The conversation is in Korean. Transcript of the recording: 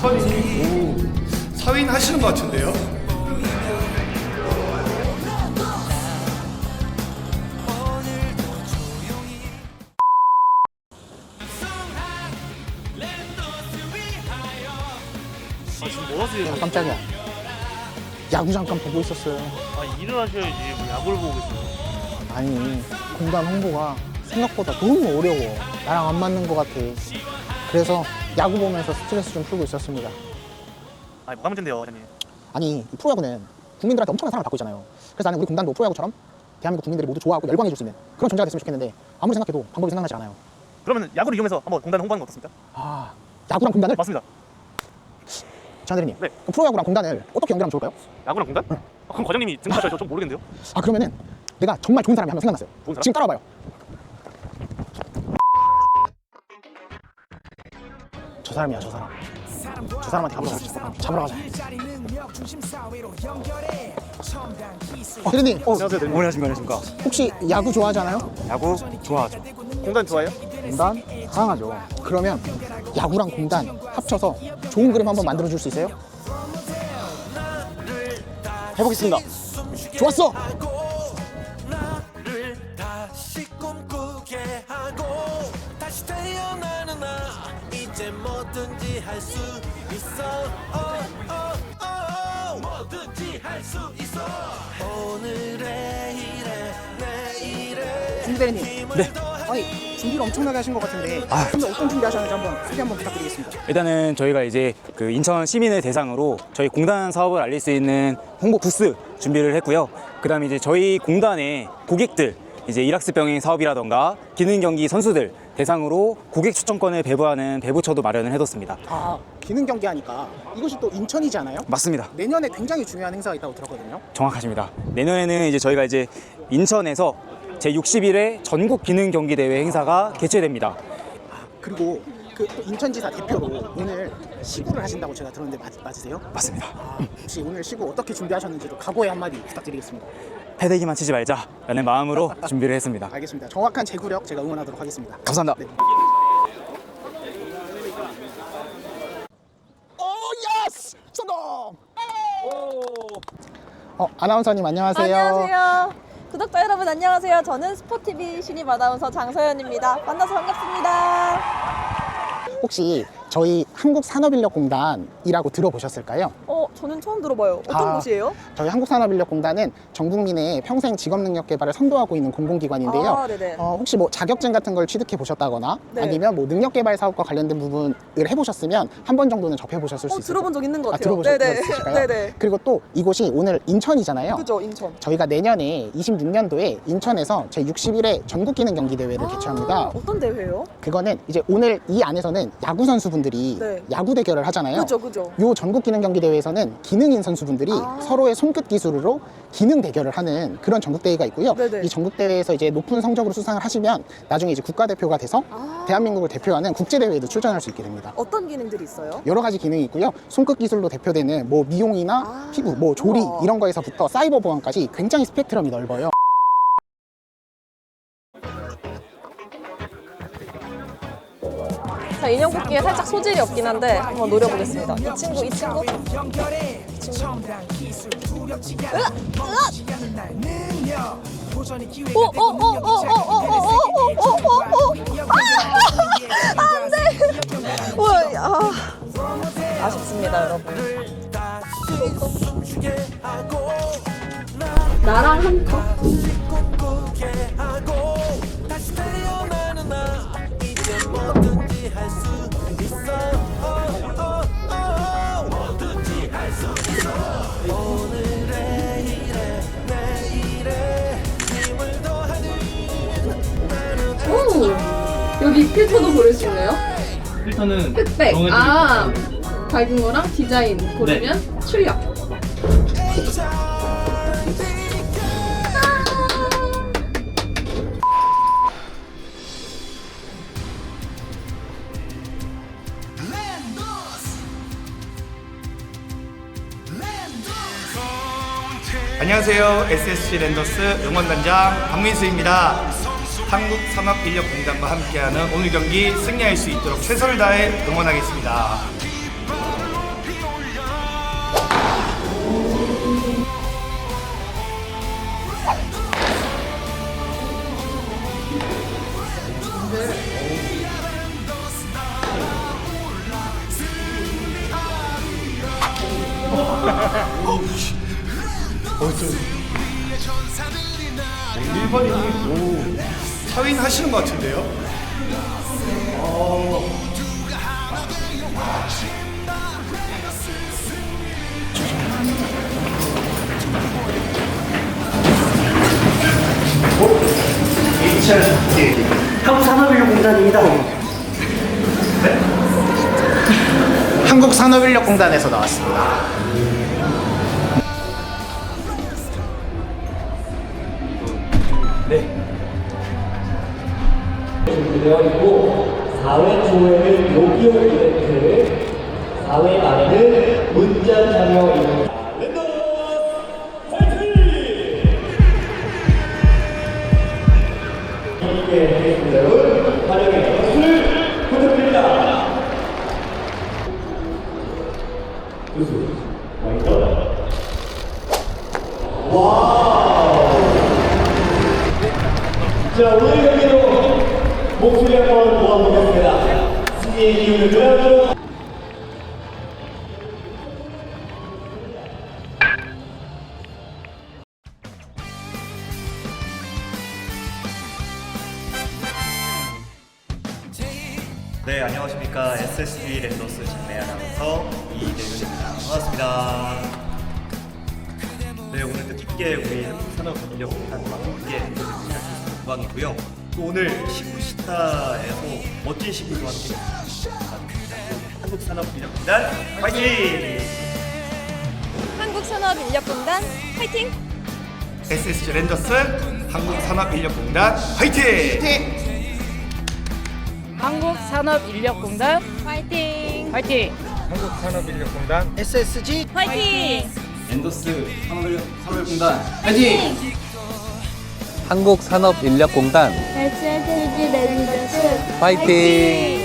오, 사회인 하시는 것 같은데요? 아 지금 뭐 하세요? 아, 깜짝이야. 야구 잠깐 보고 있었어요. 아 일을 하셔야지 뭐 야구를 보고 있어요. 아니, 공단 홍보가 생각보다 너무 어려워. 나랑 안 맞는 것 같아. 그래서 야구 보면서 스트레스 좀 풀고 있었습니다. 아니 뭐가 문제인데요, 회장님? 아니, 이 프로야구는 국민들한테 엄청난 사랑을 받고 있잖아요. 그래서 나는 우리 공단도 프로야구처럼 대한민국 국민들이 모두 좋아하고 열광해 줄 수 있는 그런 존재가 됐으면 좋겠는데 아무리 생각해도 방법이 생각나지 않아요. 그러면 야구를 이용해서 한번 공단 홍보하는 거 어떻습니까? 아, 야구랑 공단을? 맞습니다. 장대리님, 네. 그럼 프로야구랑 공단을 어떻게 연결하면 좋을까요? 야구랑 공단? 아, 그럼 과장님이 증명하셔야 좀 모르겠는데요. 아, 그러면은 내가 정말 좋은 사람이 한 명 생각났어요. 좋은 사람? 지금 따라와봐요. 저 사람이야, 저 사람. 저 사람한테 가보자. 잡으러 가자. 어, 대리님, 어, 안녕하세요, 대리님. 안녕하십니까 안녕하십니까 혹시 야구 좋아하잖아요? 야구 좋아하죠 공단 좋아해요? 공단 사랑하죠. 그러면 야구랑 공단 합쳐서 좋은 그림 한번 만들어 줄 수 있어요? 해보겠습니다 좋았어. 뭐든지 할 수 있어 어, 어, 어. 뭐든지 할 수 있어 오늘의 일에 내일의 중 대리님. 네. 아니 준비를 엄청나게 하신 것 같은데 근데 어떤 준비하셨는지 한번 소개 한번 부탁드리겠습니다. 일단은 저희가 이제 그 인천 시민을 대상으로 저희 공단 사업을 알릴 수 있는 홍보 부스 준비를 했고요 그 다음에 이제 저희 공단의 고객들 이제 일학스 병행 사업이라던가 기능 경기 선수들 대상으로 고객 추천권을 배부하는 배부처도 마련을 해뒀습니다 아 기능 경기 하니까 이것이 또 인천이잖아요. 맞습니다 내년에 굉장히 중요한 행사가 있다고 들었거든요. 정확하십니다. 내년에는 이제 저희가 이제 인천에서 제 61회 전국 기능 경기 대회 행사가 개최됩니다. 그리고 그또 인천지사 대표로 오늘 시구를 하신다고 제가 들었는데 맞, 맞으세요? 맞습니다. 아, 혹시 오늘 시구 어떻게 준비하셨는지도 각오의 한마디 부탁드리겠습니다. 패대기만 치지 말자라는 마음으로 준비를 했습니다. 알겠습니다. 정확한 제구력 제가 응원하도록 하겠습니다. 감사합니다. 네. 오 예스! 성공! 어 아나운서님 안녕하세요. 안녕하세요. 구독자 여러분 안녕하세요. 저는 스포티비 신입 아나운서 장서연입니다. 만나서 반갑습니다. 혹시 저희 한국산업인력공단이라고 들어보셨을까요? 어, 저는 처음 들어봐요. 어떤 아. 곳이에요? 저희 한국산업인력공단은 전 국민의 평생 직업능력 개발을 선도하고 있는 공공기관인데요. 아, 네네. 어, 혹시 뭐 자격증 같은 걸 취득해 보셨다거나 네. 아니면 뭐 능력 개발 사업과 관련된 부분을 해보셨으면 한 번 정도는 접해 보셨을 수 어, 있을 들어본 적 있는 것 아, 같아요. 들어보셨을까요? 네네. 그리고 또 이곳이 오늘 인천이잖아요. 그죠, 인천. 저희가 내년에 26년도에 인천에서 제 61회 전국 기능 경기 대회를 개최합니다. 어떤 대회요? 그거는 이제 오늘 이 안에서는 야구 선수분들이 네. 야구 대결을 하잖아요. 그죠, 그죠. 요 전국 기능 경기 대회에서는 기능인 선수분들이 아. 서로의 손끝 기술으로 기능 대결을 하는 그런 전국 대회가 있고요. 네네. 이 전국 대회에서 이제 높은 성적으로 수상을 하시면 나중에 이제 국가 대표가 돼서 아. 대한민국을 대표하는 국제 대회에도 출전할 수 있게 됩니다. 어떤 기능들이 있어요? 여러 가지 기능이 있고요. 손끝 기술로 대표되는 뭐 미용이나 아. 피부, 뭐 조리 우와. 이런 거에서부터 사이버 보안까지 굉장히 스펙트럼이 넓어요. 자, 인형 뽑기에 살짝 소질이 없긴 한데 한번 노려보겠습니다. 이 친구, 이 친구. 오, 오, 오, 오, 오, 오, 오, 오, 오, 오, 오. 아! 안 돼! 우와, 아. 아쉽습니다, 여러분. 나랑 한 컵? 필터도 고를 수 있나요? 필터는 흑백. 아, 밝은 거랑 디자인 고르면 출력. 안녕하세요. SSG 랜더스 응원단장 박민수입니다. 한국산업인력공단과 함께하는 오늘 경기 승리할 수 있도록 최선을 다해 응원하겠습니다. 어쩜 1번이 오 사회인 하시는 것 같은데요? 한국산업인력공단에서 나왔습니다. 되어 있고 사회조회를 요기요 이벤트 사회 안에는 문자 참여입니다. 박수를 부탁드립니다. 교수 와이터 자 오늘 경기도 목소리 한번 모아보겠습니다. 네, 안녕하십니까. SSG 랜더스 장내 아나운서 이대윤입니다. 반갑습니다. 네, 오늘 뜻깊게 우리 산업인력공단과 함께 영광이고요. 또 오늘 시구시타에서 멋진 시구와 함께 한국산업인력공단 파이팅! 한국산업인력공단 화이팅! SSG 랜더스 한국산업인력공단 화이팅! 한국산업인력공단 화이팅! 화이팅! SSG 화이팅! 랜더스 산업인력공단 화이팅! 한국산업인력공단. 화이팅!